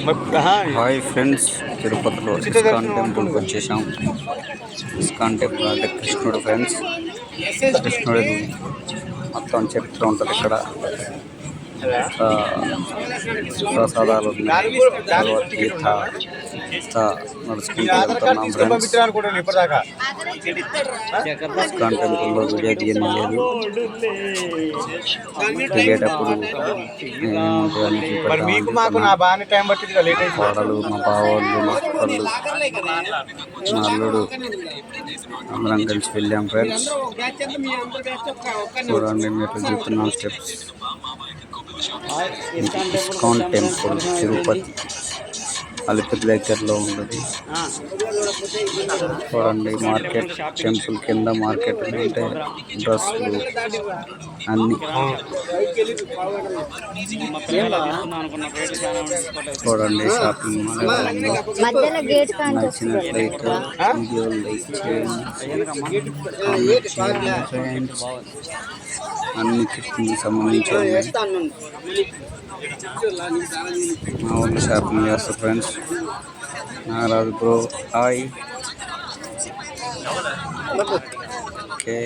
Hi friends తిరుపతిలో ISKCON టెంపుల్కి వచ్చేసాం. ఇస్కాన్ టెంపుల్ అంటే కృష్ణుడు ఫ్రెండ్స్. కృష్ణుడు మొత్తం చరిత్ర ఉంటుంది ఇక్కడ. ప్రసాదాలు ఉన్నాయి. తీర్థ నడుచుకుంటూ ఫ్రెండ్స్ ఇస్కాన్ టెంపుల్లో వీడియో తీయని లేదు. కోడలు మా బావోళ్ళు మా మా అల్లుడు అందరం కలిసి వెళ్ళాం ఫ్రెండ్స్ చూడండి మీరు చూస్తున్నాం steps. ISKCON temple Tirupati. Alipiri దగ్గరలో ఉన్నది. చూడండి మార్కెట్ టెంపుల్ కింద మార్కెట్ అంటే డ్రెస్సులు అన్ని. చూడండి షాపింగ్ మాల్ నచ్చినట్లయితే వీడియో లైక్ చేయండి ఫ్రెండ్స్. అన్ని కిట్కి సంబంధించి మా ఊళ్ళో షాపింగ్ చేస్తారు ఫ్రెండ్స్. నారాజు బ్రో హాయ్. ఓకే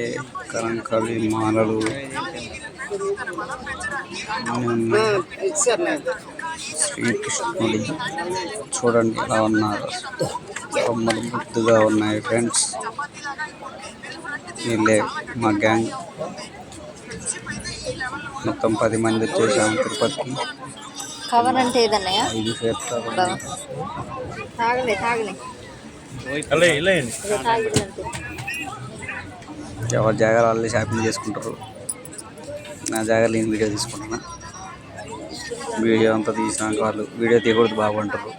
కలంకాలి మాలలు. శ్రీకృష్ణుడి. చూడండి ఎలా ఉన్నారు. బొమ్మలు గుర్తుగా ఉన్నాయి ఫ్రెండ్స్. వీళ్ళే మా గ్యాంగ్. మొత్తం పది మంది వచ్చేసాము తిరుపతికి. కవర్ అంటే ఏదన్నయ్యా తాగలే తాగలే. ఎవరి జాగాలో వాళ్ళే షాపింగ్ చేసుకుంటారు. నా జాగాలో నేను వీడియో తీసుకుంటున్నా. వీడియో అంతా తీసినాక వాళ్ళు వీడియో తీయకూడదు బాగుంటారు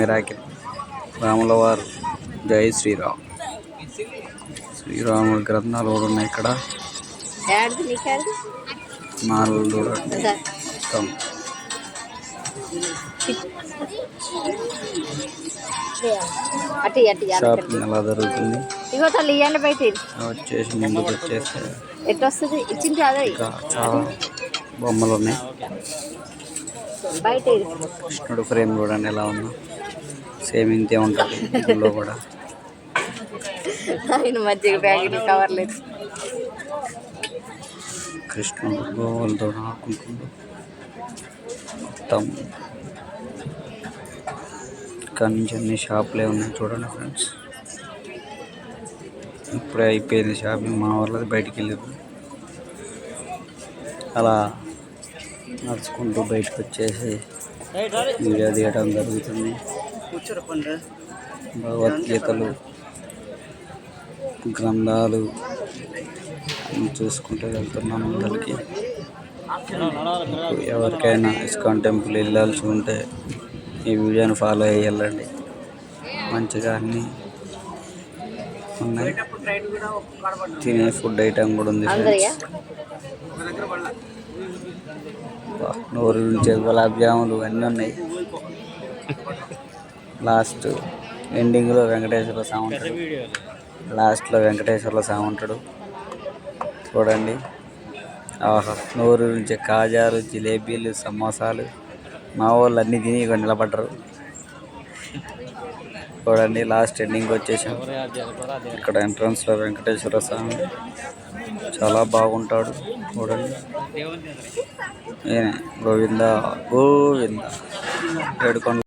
మిరాకిల్. రాముల వారు. జై శ్రీరామ్. శ్రీరాముడి గ్రంథాలు కూడా ఉన్నాయి ఇక్కడ. అటు అటు షాపింగ్ ఎలా జరుగుతుంది? ఇగో తల్లి ఇవ్వండి బయట. వచ్చేసి ముందుకు వచ్చేస్తే ఎటు వస్తుంది ఇచ్చింది అదే చాలా బొమ్మలు ఉన్నాయి. బయట. కృష్ణుడు ఫ్రేమ్ చూడండి ఎలా ఉందో. సేమ్ ఇంతే ఉంటుంది ఇందులో కూడా. ఆయన మజ్జిగ ప్యాకెట్లు కవర్ లేదు కృష్ణుడు గోవులతో ఆడుకుంటుండు మొత్తం ఇక్కడ నుంచి అన్ని షాపులే ఉన్నాయి చూడండి ఫ్రెండ్స్. ఇప్పుడే అయిపోయింది షాపింగ్ మా వాళ్ళది బయటికి వెళ్ళారు అలా నడుచుకుంటూ బయటకు వచ్చేసి వీడియో తీయడం జరుగుతుంది. భగవద్గీతలు గ్రంథాలు చూసుకుంటూ వెళ్తున్నాం ముందరికి ఎవరికైనా ఇస్కాన్ టెంపుల్ వెళ్ళాల్సి ఉంటే ఈ వీడియోని ఫాలో అయ్యి వెళ్ళండి. మంచిగా అన్నీ ఉన్నాయి. తినే ఫుడ్ ఐటమ్ కూడా ఉంది నోరు నుంచి గులాబ్ జాములు అన్నీ ఉన్నాయి. లాస్ట్ ఎండింగ్లో వెంకటేశ్వర స్వామి ఉంటాడు లాస్ట్లో వెంకటేశ్వర స్వామి ఉంటాడు చూడండి ఆహా నోరు నుంచి కాజాలు జిలేబీలు సమోసాలు మా వాళ్ళు అన్నీ తిని ఇక్కడ నిలబడ్డరు. చూడండి లాస్ట్ ఎండింగ్ వచ్చేసాం. ఇక్కడ ఎంట్రన్స్లో వెంకటేశ్వర స్వామి చాలా బాగుంటాడు చూడండి. గోవింద గోవింద. ఏడుకొండ